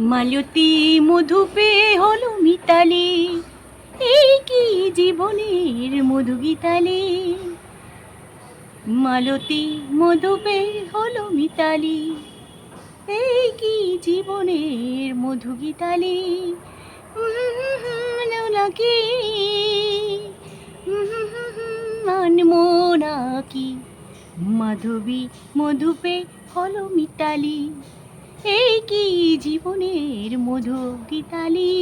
মালতী মধুপে হলো মিতালি। এই কি জীবনের মধু গীতালি? মালতী মধুপে হলো মিতালি। এই কি জীবনের মধু গীতালি? নাকি? মানমো নাকি? মাধবী মধুপে হলো মিতালি। এই কি জীবনের মধু গীতালি?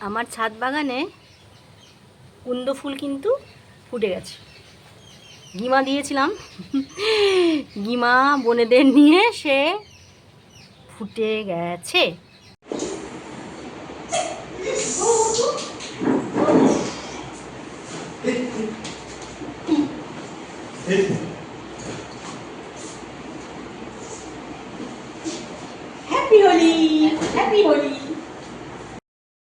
আমার ছাদ বাগানে কুন্দ ফুল কিন্তু ফুটে গেছে। গিমা দিয়েছিলাম। গিমা বোনেদের নিয়ে সে ফুটে গেছে। হ্যাপি হ্যাপি হোলি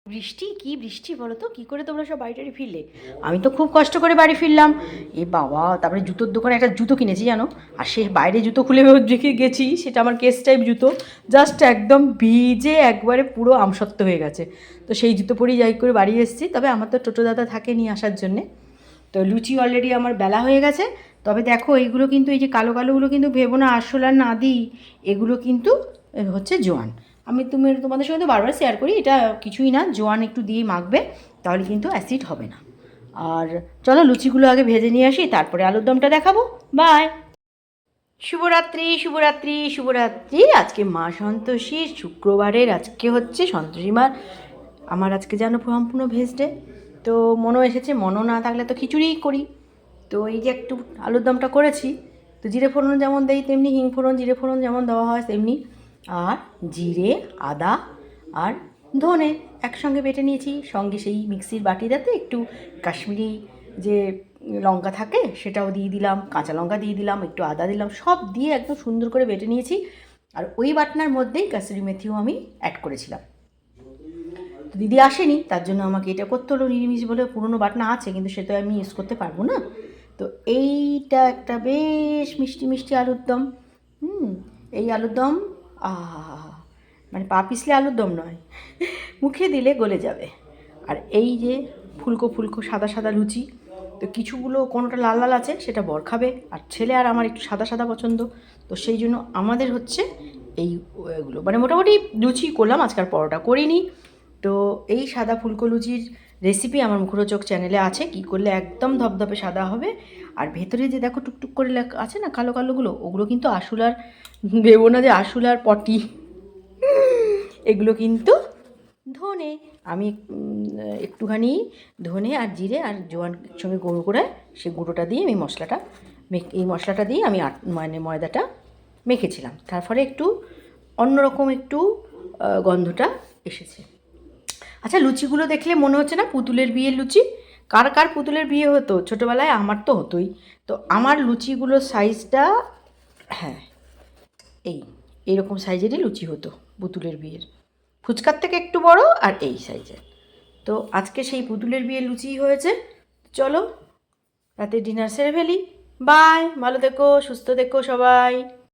বৃষ্টি, কি বৃষ্টি বলো তো কী করে তোমরা সব বাড়ি টাড়ি ফিরলে? আমি তো খুব কষ্ট করে বাড়ি ফিরলাম। এ বাবা, তারপরে জুতোর দোকানে একটা জুতো কিনেছি, জানো? আর সে বাইরে জুতো খুলে রেখে গেছি, সেটা আমার কেস টাইপ জুতো। জাস্ট একদম ভিজে একবারে পুরো আমসত্ব হয়ে গেছে। তো সেই জুতো পরেই যাই করে বাড়ি এসেছি। তবে আমার তো টোটো দাদা থাকে নিয়ে আসার জন্যে। তো লুচি অলরেডি আমার বেলা হয়ে গেছে। তবে দেখো, এইগুলো কিন্তু এই যে কালো কালোগুলো কিন্তু ভেবো না আর না দিই এগুলো কিন্তু হচ্ছে জোয়ান। আমি তুমি তোমাদের সঙ্গে তো বারবার শেয়ার করি, এটা কিছুই না, জোয়ান একটু দিয়েই মাখবে, তাহলে কিন্তু অ্যাসিড হবে না। আর চলো লুচিগুলো আগে ভেজে নিয়ে আসি, তারপরে আলুর দমটা দেখাবো। বাই শুভরাত্রি শুভরাত্রি শুভরাত্রি। আজকে মা সন্তোষীর শুক্রবারের আজকে হচ্ছে সন্তোষী মার, আমার আজকে যেন সম্পূর্ণ ভেজ ডে তো মনও এসেছে, মনও না থাকলে তো খিচুড়িই করি। তো এই যে একটু আলুর দমটা করেছি, তো জিরে ফোড়ন যেমন দেই, তেমনি হিং ফোড়ন, জিরে ফোড়ন যেমন দেওয়া হয়, তেমনি। আর জিরে, আদা আর ধনে একসঙ্গে বেটে নিয়েছি। সঙ্গে সেই মিক্সির বাটিটাতে একটু কাশ্মীরি যে লঙ্কা থাকে সেটাও দিয়ে দিলাম, কাঁচা লঙ্কা দিয়ে দিলাম, একটু আদা দিলাম, সব দিয়ে একদম সুন্দর করে বেটে নিয়েছি। আর ওই বাটনার মধ্যেই কাসুরি মেথিও আমি অ্যাড করেছিলাম। তো দিদি আসেনি, তার জন্য আমাকে এটা করতে হলো, নিরামিষ বলে পুরনো বাটনা আছে, কিন্তু সেটা আমি ইউজ করতে পারব না। তো এইটা একটা বেশ মিষ্টি মিষ্টি আলুর দম। হুম, এই আলুর দম আহ মানে পা পিছলে আলুর দম নয়। মুখে দিলে গলে যাবে। আর এই যে ফুলকো ফুলকো সাদা সাদা লুচি, তো কিছুগুলো কোনোটা লাল লাল আছে, সেটা বর খাবে। আর ছেলে আর আমার একটু সাদা সাদা পছন্দ। তো সেই জন্য আমাদের হচ্ছে এই এগুলো। মানে মোটামুটি লুচি করলাম, আজকাল পরোটা করিনি। তো এই সাদা ফুলকো লুচির রেসিপি আমার মুখরোচক চ্যানেলে আছে। কি করলে একদম ধপধপে সাদা হবে। আর ভেতরে যে দেখো টুকটুক করে লেখা আছে না কালো কালোগুলো, ওগুলো কিন্তু আশুলার, ভেবো না যে আশুলার পটি। এগুলো কিন্তু ধনে। আমি একটুখানি ধনে আর জিরে আর জোয়ান সঙ্গে গুঁড়ো করে সেই গুঁড়োটা দিয়ে আমি মশলাটা এই মশলাটা দিয়ে আমি মানে ময়দাটা মেখেছিলাম। তারপরে একটু অন্যরকম একটু গন্ধটা এসেছে। আচ্ছা লুচিগুলো দেখলে মনে হচ্ছে না পুতুলের বিয়ের লুচি? কার কার পুতুলের বিয়ে হতো? ছোটোবেলায় আমার তো হতোই। তো আমার লুচিগুলোর সাইজটা হ্যাঁ এই এইরকম সাইজেরই লুচি হতো পুতুলের বিয়ের। ফুচকার থেকে একটু বড় আর এই সাইজের। তো আজকে সেই পুতুলের বিয়ের লুচি হয়েছে। চলো, রাতে ডিনার সেরে ফেলি। বাই, ভালো দেখো সুস্থ দেখো সবাই।